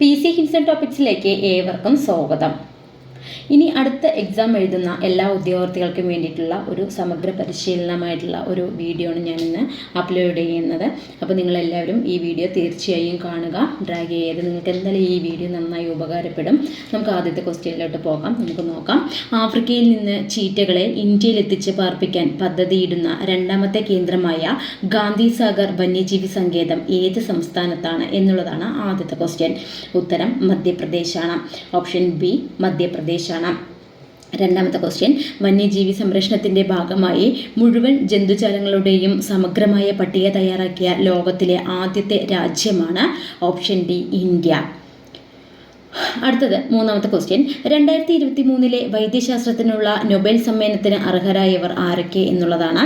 P C ഹിൻസൺ ടോപ്പിക്സിലേക്ക് ഏവർക്കും സ്വാഗതം. ഇനി അടുത്ത എക്സാം എഴുതുന്ന എല്ലാ ഉദ്യോഗാർത്ഥികൾക്കും വേണ്ടിയിട്ടുള്ള ഒരു സമഗ്ര പരിശീലനമായിട്ടുള്ള ഒരു വീഡിയോ ആണ് ഞാൻ ഇന്ന് അപ്ലോഡ് ചെയ്യുന്നത്. അപ്പോൾ നിങ്ങളെല്ലാവരും ഈ വീഡിയോ തീർച്ചയായും കാണുക. ഡ്രാഗ് ചെയ്ത് നിങ്ങൾക്ക് എന്തായാലും ഈ വീഡിയോ നന്നായി ഉപകാരപ്പെടും. നമുക്ക് ആദ്യത്തെ ക്വസ്റ്റ്യനിലോട്ട് പോകാം. നമുക്ക് നോക്കാം. ആഫ്രിക്കയിൽ നിന്ന് ചീറ്റകളെ ഇന്ത്യയിൽ എത്തിച്ച് പാർപ്പിക്കാൻ പദ്ധതിയിടുന്ന രണ്ടാമത്തെ കേന്ദ്രമായ ഗാന്ധി സാഗർ വന്യജീവി സങ്കേതം ഏത് സംസ്ഥാനത്താണ് എന്നുള്ളതാണ് ആദ്യത്തെ ക്വസ്റ്റ്യൻ ഉത്തരം മധ്യപ്രദേശാണ്. ഓപ്ഷൻ ബി മധ്യപ്രദേശാണ് രണ്ടാമത്തെ ക്വസ്റ്റ്യൻ വന്യജീവി സംരക്ഷണത്തിന്റെ ഭാഗമായി മുഴുവൻ ജന്തുജാലങ്ങളുടെയും സമഗ്രമായ പട്ടിക തയ്യാറാക്കിയ ലോകത്തിലെ ആദ്യത്തെ രാജ്യമാണ് ഓപ്ഷൻ ഡി ഇന്ത്യ. അടുത്തത് മൂന്നാമത്തെ ക്വസ്റ്റ്യൻ രണ്ടായിരത്തി ഇരുപത്തി മൂന്നിലെ വൈദ്യശാസ്ത്രത്തിനുള്ള നൊബേൽ സമ്മേളനത്തിന് അർഹരായവർ ആരൊക്കെ എന്നുള്ളതാണ്.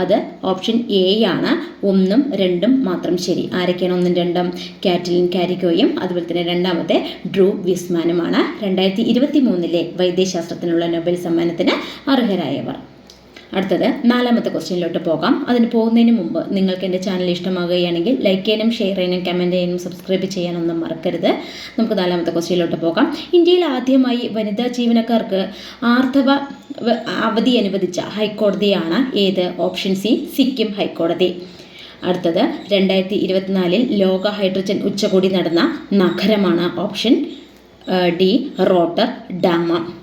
അത് ഓപ്ഷൻ എ ആണ്. ഒന്നും രണ്ടും മാത്രം ശരി. ആരൊക്കെയാണ് ഒന്നും രണ്ടും? കാറ്റലിൻ കാരിക്കോയും അതുപോലെ തന്നെ രണ്ടാമത്തെ ഡ്രൂ വിസ്മാനുമാണ്. രണ്ടായിരത്തി ഇരുപത്തി മൂന്നിലെ വൈദ്യശാസ്ത്രത്തിനുള്ള നൊബേൽ സമ്മാനത്തിന് അർഹരായവർ. അടുത്തത് നാലാമത്തെ ക്വസ്റ്റ്യനിലോട്ട് പോകാം. അതിന് പോകുന്നതിന് മുമ്പ് നിങ്ങൾക്ക് എന്റെ ചാനൽ ഇഷ്ടമാകുകയാണെങ്കിൽ ലൈക്ക് ചെയ്യാനും ഷെയർ ചെയ്യാനും കമന്റ് ചെയ്യാനും സബ്സ്ക്രൈബ് ചെയ്യാനൊന്നും മറക്കരുത്. നമുക്ക് നാലാമത്തെ ക്വസ്റ്റ്യനിലോട്ട് പോകാം. ഇന്ത്യയിൽ ആദ്യമായി വനിതാ ജീവനക്കാർക്ക് ആർത്തവ അവധി അനുവദിച്ച ഹൈക്കോടതിയാണ് ഏത്? ഓപ്ഷൻ സി സിക്കിം ഹൈക്കോടതി. അടുത്തത് രണ്ടായിരത്തി ഇരുപത്തിനാലിൽ ലോക ഹൈഡ്രജൻ ഉച്ചകോടി നടന്ന നഗരമാണ് ഓപ്ഷൻ ഡി റോട്ടർ ഡാമ.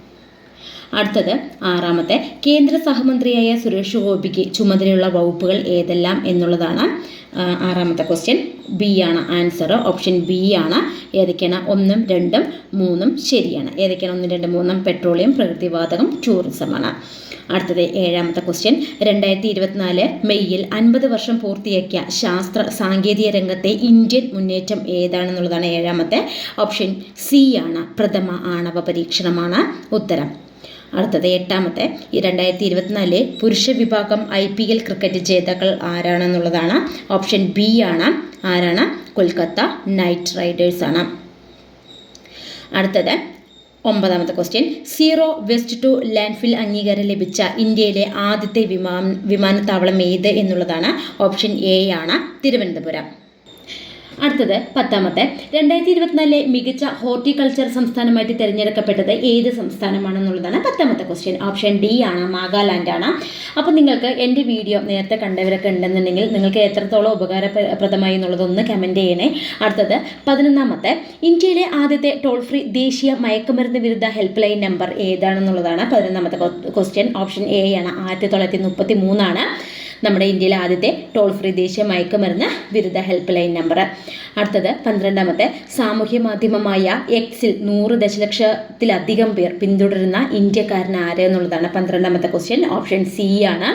അടുത്തത് ആറാമത്തെ കേന്ദ്ര സഹമന്ത്രിയായ സുരേഷ് ഗോപിക്ക് ചുമതലയുള്ള വകുപ്പുകൾ ഏതെല്ലാം എന്നുള്ളതാണ് ആറാമത്തെ ക്വസ്റ്റ്യൻ ബി ആണ് ആൻസർ ഓപ്ഷൻ ബി ആണ്. ഏതൊക്കെയാണ്? ഒന്നും രണ്ടും മൂന്നും ശരിയാണ്. ഏതൊക്കെയാണ്? ഒന്നും രണ്ടും മൂന്നും പെട്രോളിയം പ്രകൃതിവാതകം ടൂറിസമാണ് അടുത്തത് ഏഴാമത്തെ ക്വസ്റ്റ്യൻ രണ്ടായിരത്തി ഇരുപത്തിനാല് മെയ്യിൽ അൻപത് വർഷം പൂർത്തിയാക്കിയ ശാസ്ത്ര സാങ്കേതിക രംഗത്തെ ഇന്ത്യൻ മുന്നേറ്റം ഏതാണെന്നുള്ളതാണ് ഏഴാമത്തെ. ഓപ്ഷൻ സി ആണ്. പ്രഥമ ആണവ പരീക്ഷണമാണ് ഉത്തരം. അടുത്തത് എട്ടാമത്തെ. ഈ രണ്ടായിരത്തി ഇരുപത്തിനാലിലെ പുരുഷ വിഭാഗം ഐ പി എൽ ക്രിക്കറ്റ് ജേതാക്കൾ ആരാണെന്നുള്ളതാണ്. ഓപ്ഷൻ ബി ആണ്. ആരാണ്? കൊൽക്കത്ത നൈറ്റ് റൈഡേഴ്സ് ആണ്. അടുത്തത് ഒമ്പതാമത്തെ question. Zero waste to landfill അംഗീകാരം ലഭിച്ച ഇന്ത്യയിലെ ആദ്യത്തെ വിമാന വിമാനത്താവളം ഏത് എന്നുള്ളതാണ്. ഓപ്ഷൻ എ ആണ്. തിരുവനന്തപുരം. അടുത്തത് പത്താമത്തെ. രണ്ടായിരത്തി ഇരുപത്തിനാലിലെ മികച്ച ഹോർട്ടിക്കൾച്ചർ സംസ്ഥാനമായിട്ട് തിരഞ്ഞെടുക്കപ്പെട്ടത് ഏത് സംസ്ഥാനമാണെന്നുള്ളതാണ് പത്താമത്തെ ക്വസ്റ്റ്യൻ ഓപ്ഷൻ ഡി ആണ് നാഗാലാൻഡ് ആണ് അപ്പോൾ നിങ്ങൾക്ക് എന്റെ വീഡിയോ നേരത്തെ കണ്ടവരൊക്കെ ഉണ്ടെന്നുണ്ടെങ്കിൽ നിങ്ങൾക്ക് എത്രത്തോളം ഉപകാരപ്രദമായി എന്നുള്ളതൊന്ന് കമന്റ് ചെയ്യണേ. അടുത്തത് പതിനൊന്നാമത്തെ. ഇന്ത്യയിലെ ആദ്യത്തെ ടോൾ ഫ്രീ ദേശീയ മയക്കുമരുന്ന് വിരുദ്ധ ഹെൽപ്പ് ലൈൻ നമ്പർ ഏതാണെന്നുള്ളതാണ് പതിനൊന്നാമത്തെ ക്വസ്റ്റ്യൻ ഓപ്ഷൻ എ ആണ് ആയിരത്തി തൊള്ളായിരത്തി മുപ്പത്തി മൂന്നാണ് നമ്മുടെ ഇന്ത്യയിലെ ആദ്യത്തെ ടോൾ ഫ്രീ ദേശീയ മയക്കുമരുന്ന് വിരുദ്ധ ഹെൽപ്പ് ലൈൻ നമ്പർ അടുത്തത് പന്ത്രണ്ടാമത്തെ സാമൂഹ്യ മാധ്യമമായ എക്സിൽ നൂറ് ദശലക്ഷത്തിലധികം പേർ പിന്തുടരുന്ന ഇന്ത്യക്കാരൻ ആര് എന്നുള്ളതാണ് പന്ത്രണ്ടാമത്തെ ക്വസ്റ്റ്യൻ ഓപ്ഷൻ സി ആണ്.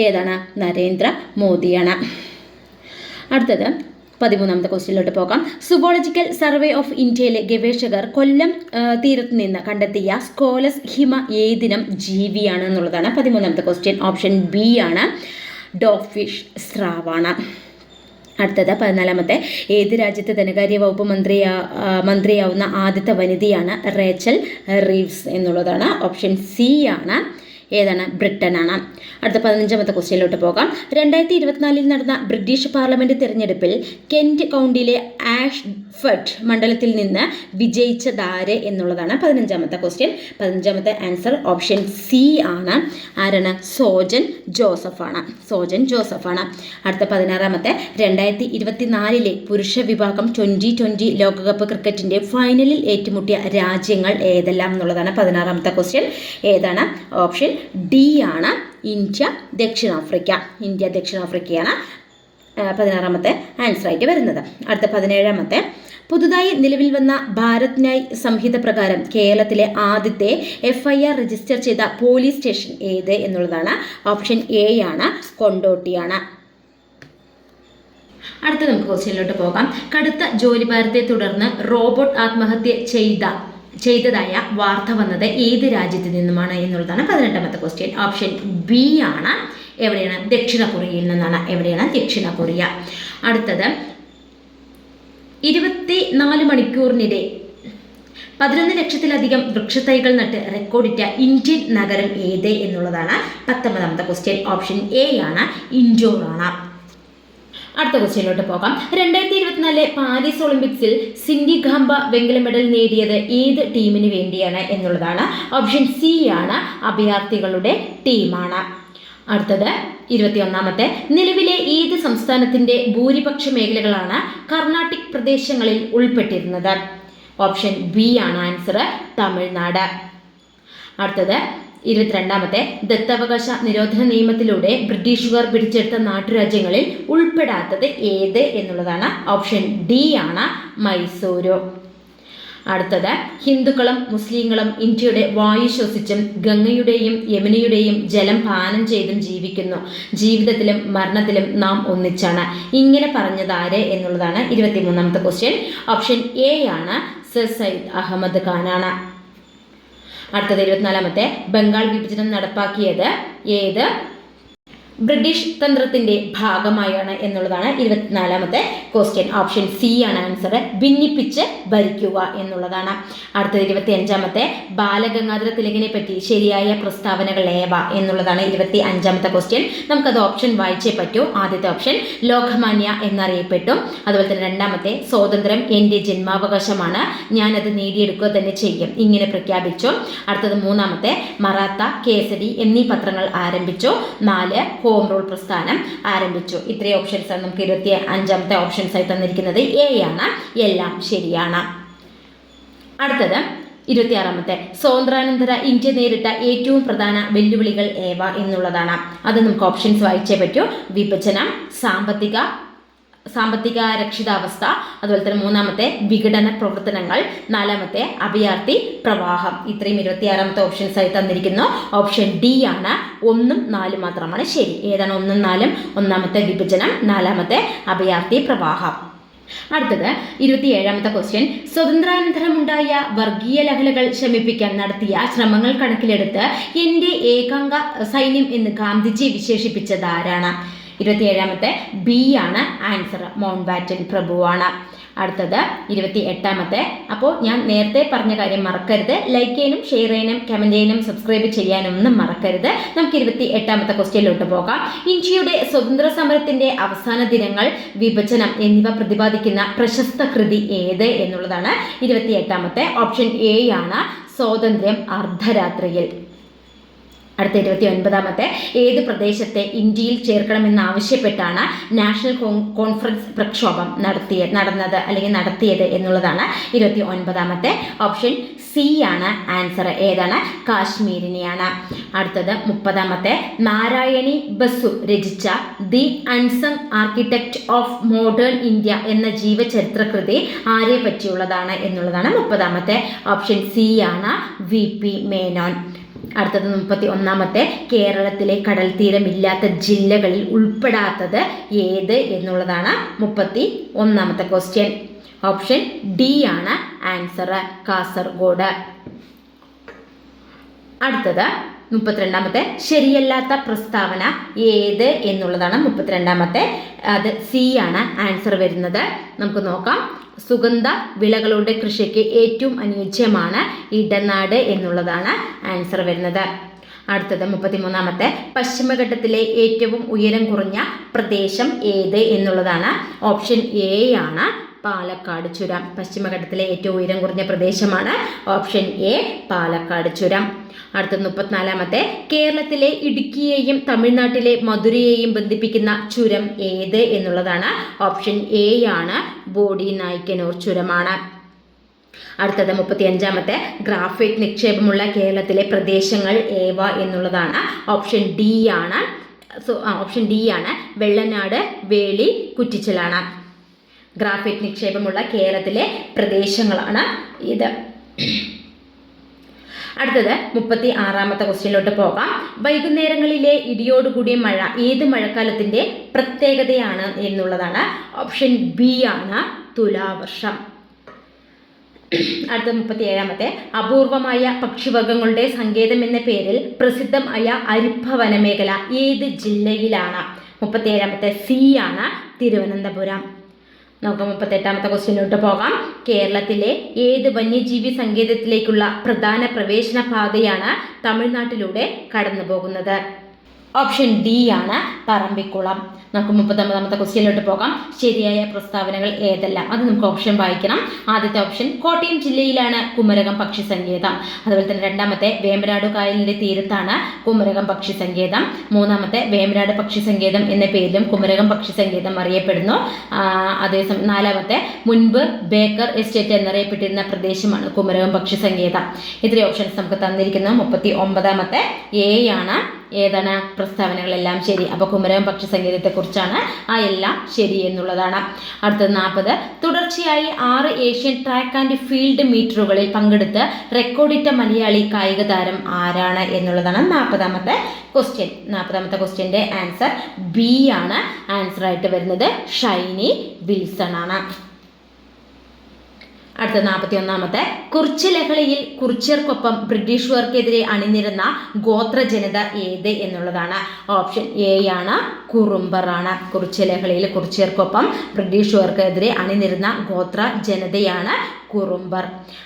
ഏതാണ്? നരേന്ദ്ര മോദിയാണ്. അടുത്തത് പതിമൂന്നാമത്തെ ക്വസ്റ്റ്യനിലോട്ട് പോകാം. സുവോളജിക്കൽ സർവേ ഓഫ് ഇന്ത്യയിലെ ഗവേഷകർ കൊല്ലം തീരത്ത് നിന്ന് കണ്ടെത്തിയ സ്കോലസ് ഹിമ ഏതിനം ജീവിയാണ് എന്നുള്ളതാണ് പതിമൂന്നാമത്തെ ക്വസ്റ്റ്യൻ ഓപ്ഷൻ ബി ആണ്. ഡോഗ് ഫിഷ് സ്രാവാണ്. അടുത്തത് പതിനാലാമത്തെ. ഏത് രാജ്യത്തെ ധനകാര്യ വകുപ്പ് മന്ത്രിയാ മന്ത്രിയാവുന്ന ആദ്യത്തെ വനിതയാണ് റേച്ചൽ റീവ്സ് എന്നുള്ളതാണ്. ഓപ്ഷൻ സി ആണ്. ഏതാണ്? ബ്രിട്ടനാണ്. അടുത്ത പതിനഞ്ചാമത്തെ ക്വസ്റ്റ്യനിലോട്ട് പോകാം. രണ്ടായിരത്തി ഇരുപത്തിനാലിൽ നടന്ന ബ്രിട്ടീഷ് പാർലമെന്റ് തിരഞ്ഞെടുപ്പിൽ കെന്റ് കൗണ്ടിയിലെ ആഷ്ഫഡ് മണ്ഡലത്തിൽ നിന്ന് വിജയിച്ചതാര് എന്നുള്ളതാണ് പതിനഞ്ചാമത്തെ ക്വസ്റ്റ്യൻ. പതിനഞ്ചാമത്തെ ആൻസർ ഓപ്ഷൻ സി ആണ്. ആരാണ്? സോജൻ ജോസഫാണ്. സോജൻ ജോസഫാണ്. അടുത്ത പതിനാറാമത്തെ രണ്ടായിരത്തി ഇരുപത്തിനാലിലെ പുരുഷ വിഭാഗം ട്വന്റി ട്വന്റി ലോകകപ്പ് ക്രിക്കറ്റിന്റെ ഫൈനലിൽ ഏറ്റുമുട്ടിയ രാജ്യങ്ങൾ ഏതെല്ലാം എന്നുള്ളതാണ് പതിനാറാമത്തെ ക്വസ്റ്റ്യൻ. ഏതാണ്? ഓപ്ഷൻ ഡി ആണ് ഇന്ത്യ ദക്ഷിണാഫ്രിക്ക. ഇന്ത്യ ദക്ഷിണാഫ്രിക്കയാണ് പതിനാറാമത്തെ ആൻസർ ആയിട്ട് വരുന്നത്. അടുത്ത പതിനേഴാമത്തെ. പുതുതായി നിലവിൽ വന്ന ഭാരത് ന്യായ് സംഹിത പ്രകാരം കേരളത്തിലെ ആദ്യത്തെ എഫ് ഐ ആർ രജിസ്റ്റർ ചെയ്ത പോലീസ് സ്റ്റേഷൻ ഏത് എന്നുള്ളതാണ് ഓപ്ഷൻ എ ആണ് കൊണ്ടോട്ടിയാണ് അടുത്ത നമുക്ക് ക്വസ്റ്റ്യനിലോട്ട് പോകാം. കടുത്ത ജോലിഭാരത്തെ തുടർന്ന് റോബോട്ട് ആത്മഹത്യ ചെയ്ത ചെയ്തതായ വാർത്ത വന്നത് ഏത് രാജ്യത്ത് നിന്നുമാണ് എന്നുള്ളതാണ് പതിനെട്ടാമത്തെ ക്വസ്റ്റ്യൻ ഓപ്ഷൻ ബി ആണ്. എവിടെയാണ്? ദക്ഷിണ കൊറിയയിൽ നിന്നാണ്. എവിടെയാണ്? ദക്ഷിണ കൊറിയ അടുത്തത് ഇരുപത്തി നാല് മണിക്കൂറിനിടെ പതിനൊന്ന് ലക്ഷത്തിലധികം വൃക്ഷത്തൈകൾ നട്ട് റെക്കോർഡിറ്റ ഇന്ത്യൻ നഗരം ഏത് എന്നുള്ളതാണ് പത്തൊമ്പതാമത്തെ ക്വസ്റ്റ്യൻ ഓപ്ഷൻ എ ആണ്. ഇൻഡോർ ആണ് അടുത്ത ക്വസ്റ്റ്യനിലോട്ട് പോകാം. രണ്ടായിരത്തി ഇരുപത്തിനാലിലെ പാരീസ് ഒളിമ്പിക്സിൽ സിൻഡി ഖാംബ വെങ്കല മെഡൽ നേടിയത് ഏത് ടീമിന് വേണ്ടിയാണ് എന്നുള്ളതാണ്. ഓപ്ഷൻ സി ആണ് അഭയാർത്ഥികളുടെ ടീമാണ്. അടുത്തത് ഇരുപത്തിയൊന്നാമത്തെ. നിലവിലെ ഏത് സംസ്ഥാനത്തിന്റെ ഭൂരിപക്ഷ മേഖലകളാണ് കർണാട്ടിക് പ്രദേശങ്ങളിൽ ഉൾപ്പെട്ടിരുന്നത്? ഓപ്ഷൻ ബി ആണ് ആൻസർ തമിഴ്നാട്. അടുത്തത് ഇരുപത്തിരണ്ടാമത്തെ ദത്തവകാശ നിരോധന നിയമത്തിലൂടെ ബ്രിട്ടീഷുകാർ പിടിച്ചെടുത്ത നാട്ടുരാജ്യങ്ങളിൽ ഉൾപ്പെടാത്തത് ഏത് എന്നുള്ളതാണ് ഓപ്ഷൻ ഡി ആണ് മൈസൂരു. അടുത്തത് ഹിന്ദുക്കളും മുസ്ലിങ്ങളും ഇന്ത്യയുടെ വായു ശ്വസിച്ചും ഗംഗയുടെയും യമുനയുടെയും ജലം പാനം ചെയ്തും ജീവിക്കുന്നു. ജീവിതത്തിലും മരണത്തിലും നാം ഒന്നിച്ചാണ്. ഇങ്ങനെ പറഞ്ഞതാര് എന്നുള്ളതാണ് ഇരുപത്തിമൂന്നാമത്തെ ക്വസ്റ്റ്യൻ ഓപ്ഷൻ എ ആണ് സർ സയ്യിദ് അഹമ്മദ് ഖാനാണ്. അടുത്തത് ഇരുപത്തിനാലാമത്തെ ബംഗാൾ വിഭജനം നടപ്പാക്കിയത് ഏത്? ബ്രിട്ടീഷ് തന്ത്രത്തിന്റെ ഭാഗമായാണ് എന്നുള്ളതാണ് ഇരുപത്തിനാലാമത്തെ ക്വസ്റ്റ്യൻ ഓപ്ഷൻ സി ആണ് ആൻസർ ഭിന്നിപ്പിച്ച് ഭരിക്കുക എന്നുള്ളതാണ്. അടുത്തത് ഇരുപത്തി അഞ്ചാമത്തെ ബാലഗംഗാധര തിലകിനെ പറ്റി ശരിയായ പ്രസ്താവനകൾ ഏവ എന്നുള്ളതാണ് ഇരുപത്തി അഞ്ചാമത്തെ ക്വസ്റ്റ്യൻ നമുക്കത് ഓപ്ഷൻ വായിച്ചേ പറ്റൂ. ആദ്യത്തെ ഓപ്ഷൻ ലോകമാന്യ എന്നറിയപ്പെട്ടു. അതുപോലെ തന്നെ രണ്ടാമത്തെ സ്വാതന്ത്ര്യം എന്റെ ജന്മാവകാശമാണ്. ഞാനത് നേടിയെടുക്കുക തന്നെ ചെയ്യും. ഇങ്ങനെ പ്രഖ്യാപിച്ചു. അടുത്തത് മൂന്നാമത്തെ മറാത്ത കേസരി എന്നീ പത്രങ്ങൾ ആരംഭിച്ചു. നാല് ഹോം റൂൾ പ്രസ്ഥാനം ആരംഭിച്ചു. ഇത്രയും ഓപ്ഷൻസ് ആണ് നമുക്ക് ഇരുപത്തി അഞ്ചാമത്തെ ഓപ്ഷൻസ് ആയി തന്നിരിക്കുന്നത്. എ ആണ്. എല്ലാം ശരിയാണ്. അടുത്തത് ഇരുപത്തിയാറാമത്തെ. സ്വാതന്ത്ര്യാനന്തര ഇന്ത്യ നേരിട്ട ഏറ്റവും പ്രധാന വെല്ലുവിളികൾ ഏവ എന്നുള്ളതാണ്. അത് നമുക്ക് ഓപ്ഷൻസ് വായിച്ചേ പറ്റൂ. വിഭജനം സാമ്പത്തിക സാമ്പത്തിക രക്ഷിതാവസ്ഥ അതുപോലെ തന്നെ മൂന്നാമത്തെ വിഘടന പ്രവർത്തനങ്ങൾ നാലാമത്തെ അഭയാർത്ഥി പ്രവാഹം. ഇത്രയും ഇരുപത്തിയാറാമത്തെ ഓപ്ഷൻസ് ആയി തന്നിരിക്കുന്നു. ഓപ്ഷൻ ഡി ആണ് ഒന്നും നാലും മാത്രമാണ് ശരി. ഏതാണ് ഒന്നും നാലും? ഒന്നാമത്തെ വിഭജനം നാലാമത്തെ അഭയാർത്ഥി പ്രവാഹം. അടുത്തത് ഇരുപത്തിയേഴാമത്തെ ക്വസ്റ്റ്യൻ സ്വതന്ത്രാനന്തരമുണ്ടായ വർഗീയ ലഹലകൾ ശമിപ്പിക്കാൻ നടത്തിയ ശ്രമങ്ങൾ കണക്കിലെടുത്ത് എന്റെ ഏകാംഗ സൈന്യം എന്ന് ഗാന്ധിജി വിശേഷിപ്പിച്ചത് ആരാണ്? ഇരുപത്തിയേഴാമത്തെ ബി ആണ് ആൻസർ. Mount batten പ്രഭുവാണ്. അടുത്തത് ഇരുപത്തി എട്ടാമത്തെ അപ്പോൾ ഞാൻ നേരത്തെ പറഞ്ഞ കാര്യം മറക്കരുത്. ലൈക്ക് ചെയ്യാനും ഷെയർ ചെയ്യാനും കമന്റ് ചെയ്യാനും സബ്സ്ക്രൈബ് ചെയ്യാനൊന്നും മറക്കരുത്. നമുക്ക് ഇരുപത്തി എട്ടാമത്തെ ക്വസ്റ്റ്യനിലോട്ട് പോകാം. ഇന്ത്യയുടെ സ്വതന്ത്ര സമരത്തിന്റെ അവസാന ദിനങ്ങൾ വിഭജനം എന്നിവ പ്രതിപാദിക്കുന്ന പ്രശസ്ത കൃതി ഏത് എന്നുള്ളതാണ്. ഇരുപത്തി എട്ടാമത്തെ ഓപ്ഷൻ എ ആണ് സ്വാതന്ത്ര്യം അർദ്ധരാത്രിയിൽ. അടുത്ത ഇരുപത്തി ഒൻപതാമത്തെ ഏത് പ്രദേശത്തെ ഇന്ത്യയിൽ ചേർക്കണമെന്നാവശ്യപ്പെട്ടാണ് നാഷണൽ കോൺഫറൻസ് പ്രക്ഷോഭം നടത്തിയ നടന്നത് അല്ലെങ്കിൽ നടത്തിയത് എന്നുള്ളതാണ് ഇരുപത്തി ഒൻപതാമത്തെ ഓപ്ഷൻ സി ആണ് ആൻസർ ഏതാണ്? കാശ്മീരിനെയാണ്. അടുത്തത് മുപ്പതാമത്തെ. നാരായണി ബസു രചിച്ച the unsung architect of modern India എന്ന ജീവചരിത്രകൃതി ആരെ പറ്റിയുള്ളതാണ് എന്നുള്ളതാണ് മുപ്പതാമത്തെ. ഓപ്ഷൻ സി ആണ് വി പി മേനോൻ. അടുത്തത് മുപ്പത്തി ഒന്നാമത്തെ. കേരളത്തിലെ കടൽ തീരമില്ലാത്ത ജില്ലകളിൽ ഉൾപ്പെടാത്തത് ഏത് എന്നുള്ളതാണ് മുപ്പത്തി ഒന്നാമത്തെ ക്വസ്റ്റ്യൻ ഓപ്ഷൻ ഡി ആണ് ആൻസർ കാസർഗോഡ്. അടുത്തത് മുപ്പത്തിരണ്ടാമത്തെ. ശരിയല്ലാത്ത പ്രസ്താവന ഏത് എന്നുള്ളതാണ് മുപ്പത്തിരണ്ടാമത്തെ. അത് സി ആണ് ആൻസർ വരുന്നത്. നമുക്ക് നോക്കാം. സുഗന്ധ വിളകളുടെ കൃഷിക്ക് ഏറ്റവും അനുയോജ്യമാണ് ഇടനാട് എന്നുള്ളതാണ് ആൻസർ വരുന്നത്. അടുത്തത് മുപ്പത്തിമൂന്നാമത്തെ. പശ്ചിമഘട്ടത്തിലെ ഏറ്റവും ഉയരം കുറഞ്ഞ പ്രദേശം ഏത് എന്നുള്ളതാണ്. ഓപ്ഷൻ എ ആണ്. പാലക്കാട് ചുരം. പശ്ചിമഘട്ടത്തിലെ ഏറ്റവും ഉയരം കുറഞ്ഞ പ്രദേശമാണ് ഓപ്ഷൻ എ പാലക്കാട് ചുരം. അടുത്ത മുപ്പത്തിനാലാമത്തെ കേരളത്തിലെ ഇടുക്കിയെയും തമിഴ്നാട്ടിലെ മധുരയെയും ബന്ധിപ്പിക്കുന്ന ചുരം ഏത് എന്നുള്ളതാണ് ഓപ്ഷൻ എ ആണ് ബോഡി നായ്ക്കനൂർ ചുരമാണ്. അടുത്തത് മുപ്പത്തി അഞ്ചാമത്തെ ഗ്രാഫൈറ്റ് നിക്ഷേപമുള്ള കേരളത്തിലെ പ്രദേശങ്ങൾ ഏവ എന്നുള്ളതാണ് ഓപ്ഷൻ ഡി ആണ്. ഓപ്ഷൻ ഡി ആണ് വെള്ളനാട് വേളി കുറ്റിച്ചലാണ്. ഗ്രാഫൈറ്റ് നിക്ഷേപമുള്ള കേരളത്തിലെ പ്രദേശങ്ങളാണ് ഇത്. അടുത്തത് മുപ്പത്തി ആറാമത്തെ ക്വസ്റ്റ്യനിലോട്ട് പോകാം. വൈകുന്നേരങ്ങളിലെ ഇടിയോടുകൂടിയ മഴ ഏത് മഴക്കാലത്തിന്റെ പ്രത്യേകതയാണ് എന്നുള്ളതാണ് ഓപ്ഷൻ ബി ആണ് തുലാവർഷം. അടുത്ത മുപ്പത്തി ഏഴാമത്തെ അപൂർവമായ പക്ഷിവർഗങ്ങളുടെ സങ്കേതം എന്ന പേരിൽ പ്രസിദ്ധമായ അരിപ്പ വനമേഖല ഏത് ജില്ലയിലാണ്? മുപ്പത്തി ഏഴാമത്തെ സി ആണ് തിരുവനന്തപുരം. നമുക്ക് മുപ്പത്തെട്ടാമത്തെ ക്വസ്റ്റ്യനിലോട്ട് പോകാം. കേരളത്തിലെ ഏത് വന്യജീവി സങ്കേതത്തിലേക്കുള്ള പ്രധാന പ്രവേശന പാതയാണ് തമിഴ്നാട്ടിലൂടെ കടന്നു പോകുന്നത് ഓപ്ഷൻ ഡി ആണ് പറമ്പിക്കുളം. നമുക്ക് മുപ്പത്തൊമ്പതാമത്തെ ക്വസ്റ്റ്യനിലോട്ട് പോകാം. ശരിയായ പ്രസ്താവനകൾ ഏതെല്ലാം? അത് നമുക്ക് ഓപ്ഷൻ വായിക്കണം. ആദ്യത്തെ ഓപ്ഷൻ കോട്ടയം ജില്ലയിലാണ് കുമരകം പക്ഷി സങ്കേതം അതുപോലെ തന്നെ രണ്ടാമത്തെ വേമ്പനാട് കായലിന്റെ തീരത്താണ് കുമരകം പക്ഷി സങ്കേതം മൂന്നാമത്തെ വേമ്പനാട് പക്ഷി സങ്കേതം എന്ന പേരിലും കുമരകം പക്ഷി സങ്കേതം അറിയപ്പെടുന്നു അതേസമയം നാലാമത്തെ മുൻപ് ബേക്കർ എസ്റ്റേറ്റ് എന്നറിയപ്പെട്ടിരുന്ന പ്രദേശമാണ് കുമരകം പക്ഷി സങ്കേതം ഇത്രയും ഓപ്ഷൻസ് നമുക്ക് തന്നിരിക്കുന്നത് മുപ്പത്തി ഒമ്പതാമത്തെ എ ആണ് ഏതാണ് പ്രസ്താവനകളെല്ലാം ശരി? അപ്പോൾ കുമരകം പക്ഷി സങ്കേതത്തെക്കുറിച്ചാണ് ആ എല്ലാം ശരി എന്നുള്ളതാണ്. അടുത്തത് നാൽപ്പത്. തുടർച്ചയായി ആറ് ഏഷ്യൻ ട്രാക്ക് ആൻഡ് ഫീൽഡ് മീറ്ററുകളിൽ പങ്കെടുത്ത് റെക്കോർഡിട്ട മലയാളി കായിക താരം ആരാണ് എന്നുള്ളതാണ് നാൽപ്പതാമത്തെ ക്വസ്റ്റ്യൻ നാൽപ്പതാമത്തെ ക്വസ്റ്റ്യന്റെ ആൻസർ ബി ആണ്. ആൻസർ ആയിട്ട് വരുന്നത് ഷൈനി വിൽസൺ ആണ് അടുത്ത നാൽപ്പത്തി ഒന്നാമത്തെ കുറിച്ച് ലഹളയിൽ കുറിച്യർക്കൊപ്പം ബ്രിട്ടീഷുകാർക്കെതിരെ അണിനിരുന്ന ഗോത്ര ജനത ഏത് എന്നുള്ളതാണ്. ഓപ്ഷൻ എ ആണ് കുറുമ്പറാണ്. കുറിച്ച് ലഹളയിൽ കുറിച്യർക്കൊപ്പം ബ്രിട്ടീഷുകാർക്കെതിരെ അണിനിരുന്ന ഗോത്ര ജനതയാണ് കുറുമ്പർ.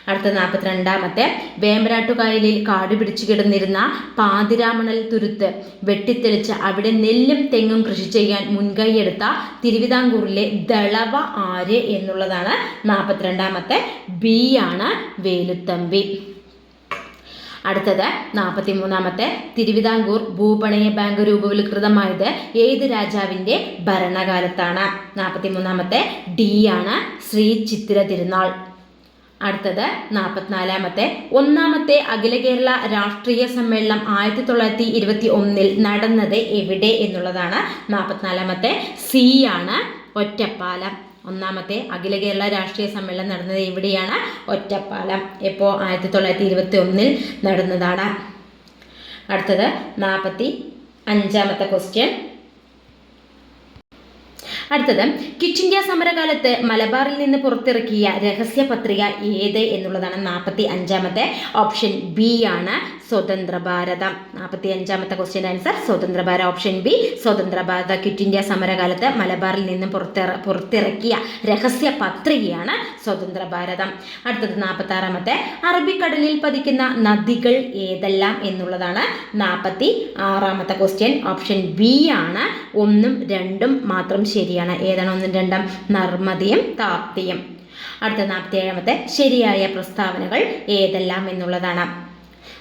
അടുത്ത നാൽപ്പത്തിരണ്ടാമത്തെ വേമ്പനാട്ടുകായലിൽ കാട് പിടിച്ചു കിടന്നിരുന്ന പാതിരാമണൽ തുരുത്ത് വെട്ടിത്തെളിച്ച് അവിടെ നെല്ലും തെങ്ങും കൃഷി ചെയ്യാൻ മുൻകൈയെടുത്ത തിരുവിതാംകൂറിലെ ദളവ ആര് എന്നുള്ളതാണ് നാൽപ്പത്തിരണ്ടാമത്തെ ബി ആണ് വേലുത്തമ്പി. അടുത്തത് നാൽപ്പത്തി മൂന്നാമത്തെ തിരുവിതാംകൂർ ഭൂപണയ ബാങ്ക് രൂപവൽകൃതമായത് ഏത് രാജാവിന്റെ ഭരണകാലത്താണ്? നാൽപ്പത്തി മൂന്നാമത്തെ ഡി ആണ് ശ്രീ ചിത്തിര തിരുനാൾ. അടുത്തത് നാൽപ്പത്തിനാലാമത്തെ. ഒന്നാമത്തെ അഖില കേരള രാഷ്ട്രീയ സമ്മേളനം ആയിരത്തി തൊള്ളായിരത്തി ഇരുപത്തി ഒന്നിൽ നടന്നത് എവിടെ എന്നുള്ളതാണ് നാൽപ്പത്തിനാലാമത്തെ. സി ആണ് ഒറ്റപ്പാലം. ഒന്നാമത്തെ അഖില കേരള രാഷ്ട്രീയ സമ്മേളനം നടന്നത് എവിടെയാണ്? ഒറ്റപ്പാലം. എപ്പോൾ ആയിരത്തി തൊള്ളായിരത്തി ഇരുപത്തി ഒന്നിൽ നടന്നതാണ്. അടുത്തത് നാൽപ്പത്തി അഞ്ചാമത്തെ ക്വസ്റ്റ്യൻ അടുത്തത് കിറ്റ് ഇന്ത്യ സമരകാലത്ത് മലബാറിൽ നിന്ന് പുറത്തിറക്കിയ രഹസ്യ പത്രിക ഏത് എന്നുള്ളതാണ് നാൽപ്പത്തി അഞ്ചാമത്തെ ഓപ്ഷൻ ബി ആണ്. സ്വതന്ത്ര ഭാരതം നാൽപ്പത്തി അഞ്ചാമത്തെ ക്വസ്റ്റ്യൻ ആൻസർ സ്വതന്ത്ര ഭാരത ഓപ്ഷൻ ബി സ്വതന്ത്ര ഭാരത ക്വിറ്റ് ഇന്ത്യ സമരകാലത്ത് മലബാറിൽ നിന്നും പുറത്തിറ പുറത്തിറക്കിയ രഹസ്യ പത്രികയാണ് സ്വതന്ത്ര ഭാരതം അടുത്തത് നാൽപ്പത്തി ആറാമത്തെ അറബിക്കടലിൽ പതിക്കുന്ന നദികൾ ഏതെല്ലാം എന്നുള്ളതാണ് നാൽപ്പത്തി ആറാമത്തെ ക്വസ്റ്റ്യൻ ഓപ്ഷൻ ബി ആണ് ഒന്നും രണ്ടും മാത്രം ശരിയാണ്. ഏതാണ് ഒന്നും രണ്ടും? നർമ്മദയും താപ്തിയും. അടുത്ത നാൽപ്പത്തി ഏഴാമത്തെ ശരിയായ പ്രസ്താവനകൾ ഏതെല്ലാം എന്നുള്ളതാണ്.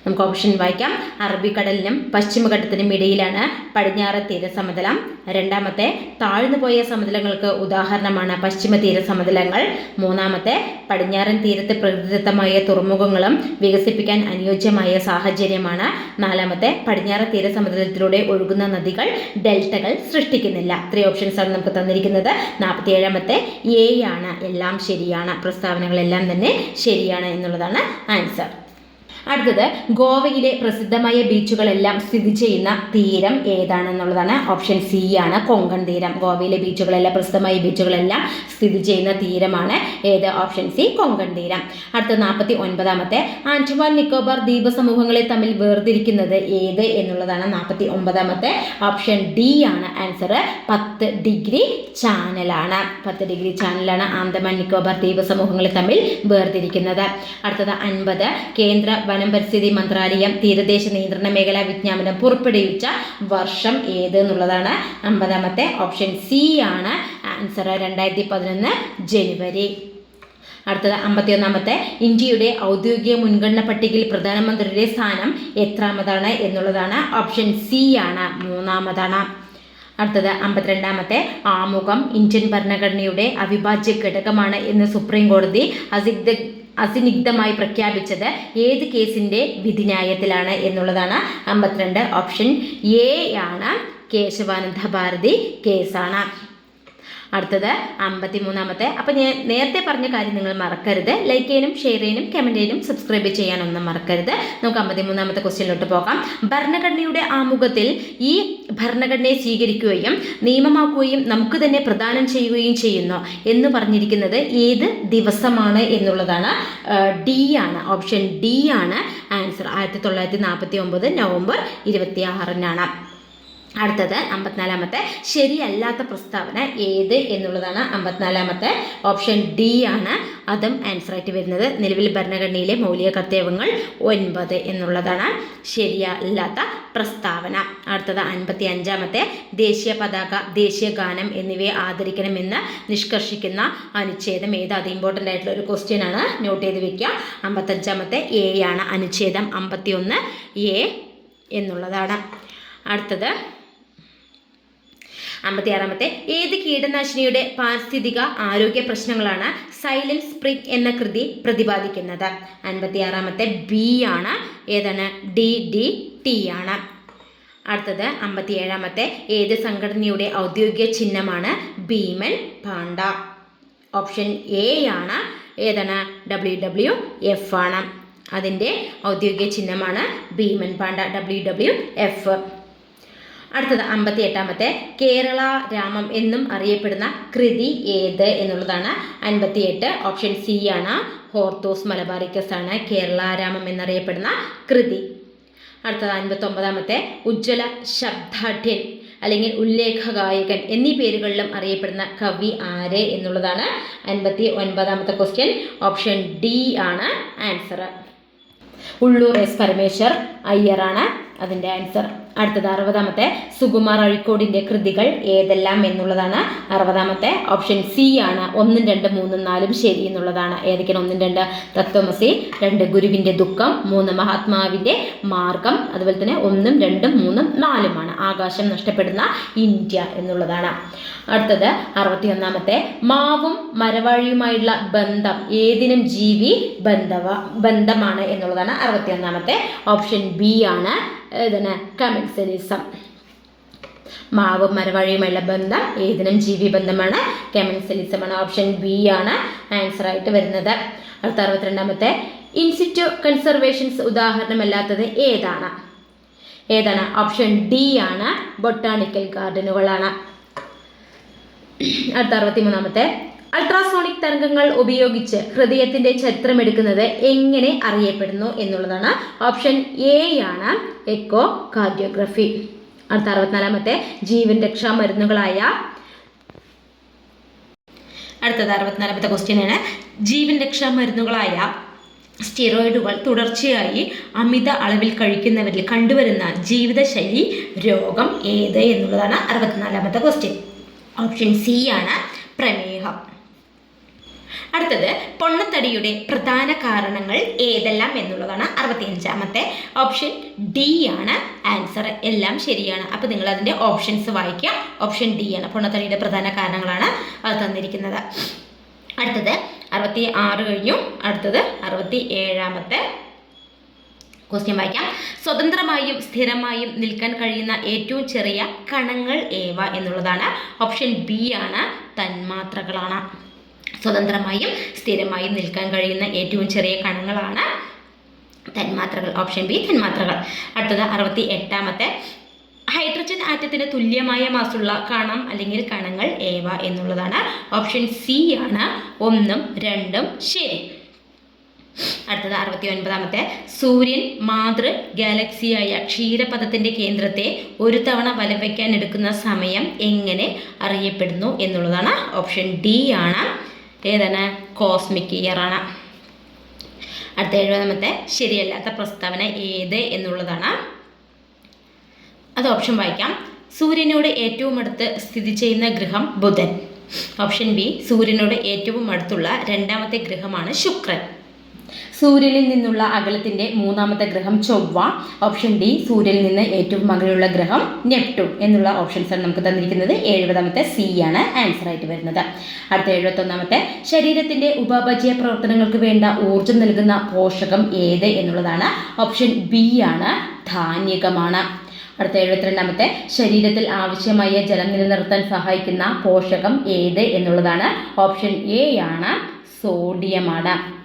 നമുക്ക് ഓപ്ഷൻ വായിക്കാം. അറബിക്കടലിനും പശ്ചിമഘട്ടത്തിനും ഇടയിലാണ് പടിഞ്ഞാറ് തീരസമതലം. രണ്ടാമത്തെ താഴ്ന്നു പോയ സമതലങ്ങൾക്ക് ഉദാഹരണമാണ് പശ്ചിമ തീരസമതലങ്ങൾ. മൂന്നാമത്തെ പടിഞ്ഞാറൻ തീരത്ത് പ്രകൃതിദത്തമായ തുറമുഖങ്ങളും വികസിപ്പിക്കാൻ അനുയോജ്യമായ സാഹചര്യമാണ്. നാലാമത്തെ പടിഞ്ഞാറ് തീരസമതലത്തിലൂടെ ഒഴുകുന്ന നദികൾ ഡെൽറ്റകൾ സൃഷ്ടിക്കുന്നില്ല. ത്രീ ഓപ്ഷൻസ് ആണ് നമുക്ക് തന്നിരിക്കുന്നത്. നാൽപ്പത്തി ഏഴാമത്തെ എ ആണ്. എല്ലാം ശരിയാണ്. പ്രസ്താവനകളെല്ലാം തന്നെ ശരിയാണ് എന്നുള്ളതാണ് ആൻസർ അടുത്തത് ഗോവയിലെ പ്രസിദ്ധമായ ബീച്ചുകളെല്ലാം സ്ഥിതി ചെയ്യുന്ന തീരം ഏതാണെന്നുള്ളതാണ് ഓപ്ഷൻ സി ആണ് കൊങ്കൺ തീരം. ഗോവയിലെ ബീച്ചുകളെല്ലാം പ്രസിദ്ധമായ ബീച്ചുകളെല്ലാം സ്ഥിതി ചെയ്യുന്ന തീരമാണ് ഏത്? ഓപ്ഷൻ സി കൊങ്കൺ തീരം. അടുത്ത നാൽപ്പത്തി ഒൻപതാമത്തെ ആൻഡമാൻ നിക്കോബാർ ദ്വീപ സമൂഹങ്ങളെ തമ്മിൽ വേർതിരിക്കുന്നത് ഏത് എന്നുള്ളതാണ് നാൽപ്പത്തി ഒമ്പതാമത്തെ ഓപ്ഷൻ ഡി ആണ്. ആൻസർ പത്ത് ഡിഗ്രി ചാനലാണ് പത്ത് ഡിഗ്രി ചാനലാണ് ആന്തമാൻ നിക്കോബാർ ദ്വീപ സമൂഹങ്ങളെ തമ്മിൽ വേർതിരിക്കുന്നത്. അടുത്തത് അൻപത് കേന്ദ്ര വനം പരിസ്ഥിതി മന്ത്രാലയം തീരദേശ നിയന്ത്രണ മേഖലാ വിജ്ഞാപനം പുറപ്പെടുവിച്ച വർഷം ഏത് എന്നുള്ളതാണ് അമ്പതാമത്തെ ഓപ്ഷൻ സി ആണ് ആൻസർ രണ്ടായിരത്തി പതിനൊന്ന് ജനുവരി. അടുത്തത് അമ്പത്തിയൊന്നാമത്തെ ഇന്ത്യയുടെ ഔദ്യോഗിക മുൻഗണന പട്ടികയിൽ പ്രധാനമന്ത്രിയുടെ സ്ഥാനം എത്രാമതാണ് എന്നുള്ളതാണ് ഓപ്ഷൻ സി ആണ് മൂന്നാമതാണ്. അടുത്തത് അമ്പത്തിരണ്ടാമത്തെ ആമുഖം ഇന്ത്യൻ ഭരണഘടനയുടെ അവിഭാജ്യ ഘടകമാണ് എന്ന് സുപ്രീം കോടതി അസിഗ്ധ അസിനിഗ്ധമായി പ്രഖ്യാപിച്ചത് ഏത് കേസിന്റെ വിധിന്യായത്തിലാണ് എന്നുള്ളതാണ് അമ്പത്തിരണ്ട് ഓപ്ഷൻ. എ ആണ് കേശവാനന്ദ ഭാരതി കേസാണ്. അടുത്തത് അമ്പത്തി മൂന്നാമത്തെ അപ്പം ഞാൻ നേരത്തെ പറഞ്ഞ കാര്യം നിങ്ങൾ മറക്കരുത്. ലൈക്ക് ചെയ്യാനും ഷെയർ ചെയ്യാനും കമന്റ് ചെയ്യാനും സബ്സ്ക്രൈബ് ചെയ്യാനൊന്നും മറക്കരുത്. നമുക്ക് അമ്പത്തി മൂന്നാമത്തെ ക്വസ്റ്റ്യനിലോട്ട് പോകാം. ഭരണഘടനയുടെ ആമുഖത്തിൽ ഈ ഭരണഘടനയെ സ്വീകരിക്കുകയും നിയമമാക്കുകയും നമുക്ക് തന്നെ പ്രദാനം ചെയ്യുകയും ചെയ്യുന്നു എന്ന് പറഞ്ഞിരിക്കുന്നത് ഏത് ദിവസമാണ് എന്നുള്ളതാണ്. ഡി ആണ്. ഓപ്ഷൻ ഡി ആണ്. ആൻസർ ആയിരത്തി തൊള്ളായിരത്തി നാൽപ്പത്തി ഒമ്പത് നവംബർ ഇരുപത്തി ആറിനാണ് അടുത്തത് അമ്പത്തിനാലാമത്തെ ശരിയല്ലാത്ത പ്രസ്താവന ഏത് എന്നുള്ളതാണ് അമ്പത്തിനാലാമത്തെ ഓപ്ഷൻ ഡി ആണ്. അതും ആൻസർ ആയിട്ട് വരുന്നത് നിലവിൽ ഭരണഘടനയിലെ മൗലിക കർത്തവ്യങ്ങൾ ഒൻപത് എന്നുള്ളതാണ് ശരിയല്ലാത്ത പ്രസ്താവന. അടുത്തത് അൻപത്തി അഞ്ചാമത്തെ ദേശീയ പതാക ദേശീയ ഗാനം എന്നിവയെ ആദരിക്കണമെന്ന് നിഷ്കർഷിക്കുന്ന അനുച്ഛേദം ഏത്? അത് ഇമ്പോർട്ടന്റ് ആയിട്ടുള്ള ഒരു ക്വസ്റ്റ്യൻ ആണ്. നോട്ട് ചെയ്ത് വെക്കുക. അമ്പത്തഞ്ചാമത്തെ എ ആണ് അനുച്ഛേദം അമ്പത്തി ഒന്ന് എ എന്നുള്ളതാണ്. അടുത്തത് അമ്പത്തിയാറാമത്തെ ഏത് കീടനാശിനിയുടെ പാരിസ്ഥിതിക ആരോഗ്യ പ്രശ്നങ്ങളാണ് സൈലൻസ് സ്പ്രിംഗ് എന്ന കൃതി പ്രതിപാദിക്കുന്നത്? അൻപത്തിയാറാമത്തെ ബി ആണ്. ഏതാണ്? ഡി ഡി ടി ആണ്. അടുത്തത് അമ്പത്തിയേഴാമത്തെ ഏത് സംഘടനയുടെ ഔദ്യോഗിക ചിഹ്നമാണ് ഭീമൻ പാണ്ഡ? ഓപ്ഷൻ എ ആണ്. ഏതാണ്? ഡബ്ല്യു ഡബ്ല്യു എഫ് ആണ്. അതിന്റെ ഔദ്യോഗിക ചിഹ്നമാണ് ഭീമൻ പാണ്ഡ ഡബ്ല്യു ഡബ്ല്യു എഫ്. അടുത്തത് അമ്പത്തി എട്ടാമത്തെ കേരള രാമം എന്നും അറിയപ്പെടുന്ന കൃതി ഏത് എന്നുള്ളതാണ്. അൻപത്തി എട്ട് ഓപ്ഷൻ സി ആണ്. ഹോർത്തോസ് മലബാറിക്കസ് ആണ് കേരള രാമം എന്നറിയപ്പെടുന്ന കൃതി. അടുത്തത് അൻപത്തൊമ്പതാമത്തെ ഉജ്ജ്വല ശബ്ദാഠ്യൻ അല്ലെങ്കിൽ ഉല്ലേഖ ഗായകൻ എന്നീ പേരുകളിലും അറിയപ്പെടുന്ന കവി ആര് എന്നുള്ളതാണ്. അൻപത്തി ഒൻപതാമത്തെ ക്വസ്റ്റ്യൻ ഓപ്ഷൻ ഡി ആണ് ആൻസർ ഉള്ളൂർ എസ് പരമേശ്വർ അയ്യറാണ് അതിന്റെ ആൻസർ അടുത്തത് അറുപതാമത്തെ സുകുമാർ അഴിക്കോടിന്റെ കൃതികൾ ഏതെല്ലാം എന്നുള്ളതാണ് അറുപതാമത്തെ ഓപ്ഷൻ സി ആണ്. ഒന്നും രണ്ട് മൂന്നും നാലും ശരി എന്നുള്ളതാണ്. ഏതൊക്കെയാണ്? ഒന്നും രണ്ട് തത്വമസി രണ്ട് ഗുരുവിന്റെ ദുഃഖം മൂന്ന് മഹാത്മാവിന്റെ മാർഗം അതുപോലെ തന്നെ ഒന്നും രണ്ടും മൂന്നും നാലുമാണ്. ആകാശം നഷ്ടപ്പെടുന്ന ഇന്ത്യ എന്നുള്ളതാണ്. അടുത്തത് അറുപത്തിയൊന്നാമത്തെ മാവും മരവാഴിയുമായുള്ള ബന്ധം ഏതിനും ജീവി ബന്ധവ ബന്ധമാണ് എന്നുള്ളതാണ് അറുപത്തിയൊന്നാമത്തെ ഓപ്ഷൻ ബി ആണ്. ഇതിന് കമൻസലിസം മാവും മരവഴിയുമായുള്ള ബന്ധം ഏതിനും ജീവി ബന്ധമാണ്. കെമൻസലിസമാണ് ഓപ്ഷൻ ബി ആണ് ആൻസർ ആയിട്ട് വരുന്നത്. അടുത്ത അറുപത്തിരണ്ടാമത്തെ. ഇൻസിറ്റു കൺസർവേഷൻസ് ഉദാഹരണമല്ലാത്തത് ഏതാണ്? ഏതാണ്? ഓപ്ഷൻ ഡി ആണ്. ബൊട്ടാണിക്കൽ ഗാർഡനുകളാണ്. അടുത്ത അറുപത്തിമൂന്നാമത്തെ. അൾട്രാസോണിക് തരംഗങ്ങൾ ഉപയോഗിച്ച് ഹൃദയത്തിന്റെ ചരിത്രമെടുക്കുന്നത് എങ്ങനെ അറിയപ്പെടുന്നു എന്നുള്ളതാണ് ഓപ്ഷൻ എ ആണ് എക്കോ കാർഡിയോഗ്രഫി അടുത്ത അറുപത്തിനാലാമത്തെ ജീവൻ രക്ഷാ മരുന്നുകളായ അടുത്തത് അറുപത്തിനാലാമത്തെ ക്വസ്റ്റ്യൻ ആണ്. ജീവൻ രക്ഷാ മരുന്നുകളായ സ്റ്റിറോയിഡുകൾ തുടർച്ചയായി അമിത അളവിൽ കഴിക്കുന്നവരിൽ കണ്ടുവരുന്ന ജീവിതശൈലി രോഗം ഏത് എന്നുള്ളതാണ് അറുപത്തിനാലാമത്തെ ക്വസ്റ്റ്യൻ ഓപ്ഷൻ സി ആണ് പ്രമേഹം. അടുത്തത് പൊണ്ണത്തടിയുടെ പ്രധാന കാരണങ്ങൾ ഏതെല്ലാം എന്നുള്ളതാണ് അറുപത്തിയഞ്ചാമത്തെ ഓപ്ഷൻ ഡി ആണ് ആൻസർ എല്ലാം ശരിയാണ്. അപ്പോൾ നിങ്ങൾ അതിന്റെ ഓപ്ഷൻസ് വായിക്കുക. ഓപ്ഷൻ ഡി ആണ് പൊണ്ണത്തടിയുടെ പ്രധാന കാരണങ്ങളാണ് തന്നിരിക്കുന്നത്. അടുത്തത് അറുപത്തി ആറ് കഴിഞ്ഞു. അടുത്തത് അറുപത്തി ഏഴാമത്തെ ക്വസ്റ്റ്യൻ വായിക്കാം. സ്വതന്ത്രമായും സ്ഥിരമായും നിൽക്കാൻ കഴിയുന്ന ഏറ്റവും ചെറിയ കണങ്ങൾ ഏവ എന്നുള്ളതാണ്. ഓപ്ഷൻ ബി ആണ് തന്മാത്രകളാണ്. സ്വതന്ത്രമായും സ്ഥിരമായും നിൽക്കാൻ കഴിയുന്ന ഏറ്റവും ചെറിയ കണങ്ങളാണ് തന്മാത്രകൾ ഓപ്ഷൻ ബി തന്മാത്രകൾ. അടുത്തത് അറുപത്തി എട്ടാമത്തെ. ഹൈഡ്രജൻ ആറ്റത്തിന് തുല്യമായ മാസുള്ള കണം അല്ലെങ്കിൽ കണങ്ങൾ ഏവ എന്നുള്ളതാണ്. ഓപ്ഷൻ സി ആണ്. ഒന്നും രണ്ടും ശരി. അടുത്തത് അറുപത്തി ഒൻപതാമത്തെ. സൂര്യൻ മാതൃ ഗാലക്സിയായ ക്ഷീരപഥത്തിന്റെ കേന്ദ്രത്തെ ഒരു തവണ വലവയ്ക്കാൻ എടുക്കുന്ന സമയം എങ്ങനെ അറിയപ്പെടുന്നു എന്നുള്ളതാണ്. ഓപ്ഷൻ ഡി ആണ്. ഏതാണ് കോസ്മിക് ഇയറാണ് അടുത്ത എഴുപതാമത്തെ ശരിയല്ലാത്ത പ്രസ്താവന ഏത് എന്നുള്ളതാണ്. അത് ഓപ്ഷൻ വായിക്കാം. സൂര്യനോട് ഏറ്റവും അടുത്ത് സ്ഥിതി ചെയ്യുന്ന ഗ്രഹം ബുധൻ. ഓപ്ഷൻ ബി സൂര്യനോട് ഏറ്റവും അടുത്തുള്ള രണ്ടാമത്തെ ഗ്രഹമാണ് ശുക്രൻ. സൂര്യനിൽ നിന്നുള്ള അകലത്തിന്റെ മൂന്നാമത്തെ ഗ്രഹം ചൊവ്വ. ഓപ്ഷൻ ഡി സൂര്യനിൽ നിന്ന് ഏറ്റവും അകലെയുള്ള ഗ്രഹം നെപ്റ്റൂൺ എന്നുള്ള ഓപ്ഷൻസ് ആണ് നമുക്ക് തന്നിരിക്കുന്നത്. എഴുപതാമത്തെ സി ആണ് ആൻസർ ആയിട്ട് വരുന്നത്. അടുത്ത എഴുപത്തൊന്നാമത്തെ ശരീരത്തിന്റെ ഉപാപചയ പ്രവർത്തനങ്ങൾക്ക് വേണ്ട ഊർജം നൽകുന്ന പോഷകം ഏത് എന്നുള്ളതാണ്. ഓപ്ഷൻ ബി ആണ് ധാന്യകമാണ്. അടുത്ത എഴുപത്തിരണ്ടാമത്തെ ശരീരത്തിൽ ആവശ്യമായ ജലം നിലനിർത്താൻ സഹായിക്കുന്ന പോഷകം ഏത് എന്നുള്ളതാണ്. ഓപ്ഷൻ എ ആണ് സോഡിയമാണ്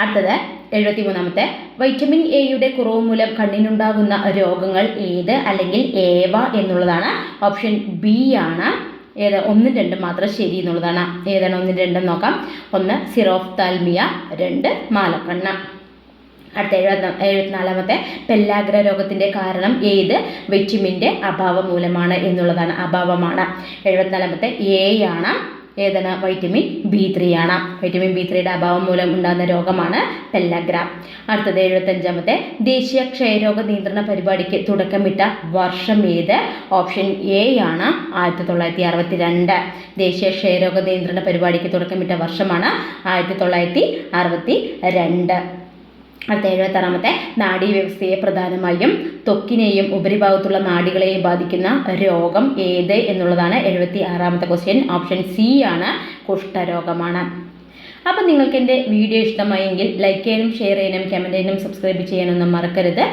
അടുത്തത് എഴുപത്തി മൂന്നാമത്തെ വൈറ്റമിൻ എയുടെ കുറവ് മൂലം കണ്ണിനുണ്ടാകുന്ന രോഗങ്ങൾ ഏത് അല്ലെങ്കിൽ ഏവ എന്നുള്ളതാണ്. ഓപ്ഷൻ ബി ആണ്. ഏത്? ഒന്നും രണ്ടും മാത്രം ശരി എന്നുള്ളതാണ്. ഏതാണ്? ഒന്നും രണ്ടും നോക്കാം. ഒന്ന് സിറോഫ്താൽമിയ രണ്ട് മാലക്കണ്ണ. അടുത്ത എഴുപത്തി എഴുപത്തിനാലാമത്തെ. പെല്ലാഗ്ര രോഗത്തിന്റെ കാരണം ഏത്? വൈറ്റമിന്റെ അഭാവം മൂലമാണ് എന്നുള്ളതാണ്. അഭാവമാണ്. എഴുപത്തിനാലാമത്തെ. എ ആണ്. ഏതാണ്? വൈറ്റമിൻ ബി ത്രീ ആണ്. വൈറ്റമിൻ ബി ത്രീയുടെ അഭാവം മൂലം ഉണ്ടാകുന്ന രോഗമാണ് പെല്ലഗ്ര അടുത്തത് എഴുപത്തഞ്ചാമത്തെ. ദേശീയ ക്ഷയരോഗ നിയന്ത്രണ പരിപാടിക്ക് തുടക്കമിട്ട വർഷം ഏത്? ഓപ്ഷൻ എ ആണ് ആയിരത്തി തൊള്ളായിരത്തി അറുപത്തി രണ്ട് ദേശീയ ക്ഷയരോഗ നിയന്ത്രണ പരിപാടിക്ക് തുടക്കമിട്ട വർഷമാണ് ആയിരത്തി തൊള്ളായിരത്തി അറുപത്തി രണ്ട് അടുത്ത എഴുപത്താറാമത്തെ നാഡീവ്യവസ്ഥയെ പ്രധാനമായും ത്വക്കിനെയും ഉപരിഭാഗത്തുള്ള നാഡികളെയും ബാധിക്കുന്ന രോഗം ഏത് എന്നുള്ളതാണ് എഴുപത്തി ആറാമത്തെ ക്വസ്റ്റ്യൻ ഓപ്ഷൻ സി ആണ് കുഷ്ഠരോഗമാണ്. അപ്പം നിങ്ങൾക്ക് എന്റെ വീഡിയോ ഇഷ്ടമായെങ്കിൽ ലൈക്ക് ചെയ്യാനും ഷെയർ ചെയ്യാനും കമന്റ് ചെയ്യാനും സബ്സ്ക്രൈബ് ചെയ്യാനൊന്നും മറക്കരുത്.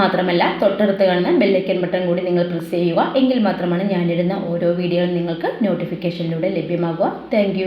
മാത്രമല്ല തൊട്ടടുത്ത് കാണുന്ന ബെല്ലൈക്കൻ ബട്ടൺ കൂടി നിങ്ങൾ പ്രസ് ചെയ്യുക. എങ്കിൽ മാത്രമാണ് ഞാനിടുന്ന ഓരോ വീഡിയോകളും നിങ്ങൾക്ക് നോട്ടിഫിക്കേഷനിലൂടെ ലഭ്യമാകുക. താങ്ക്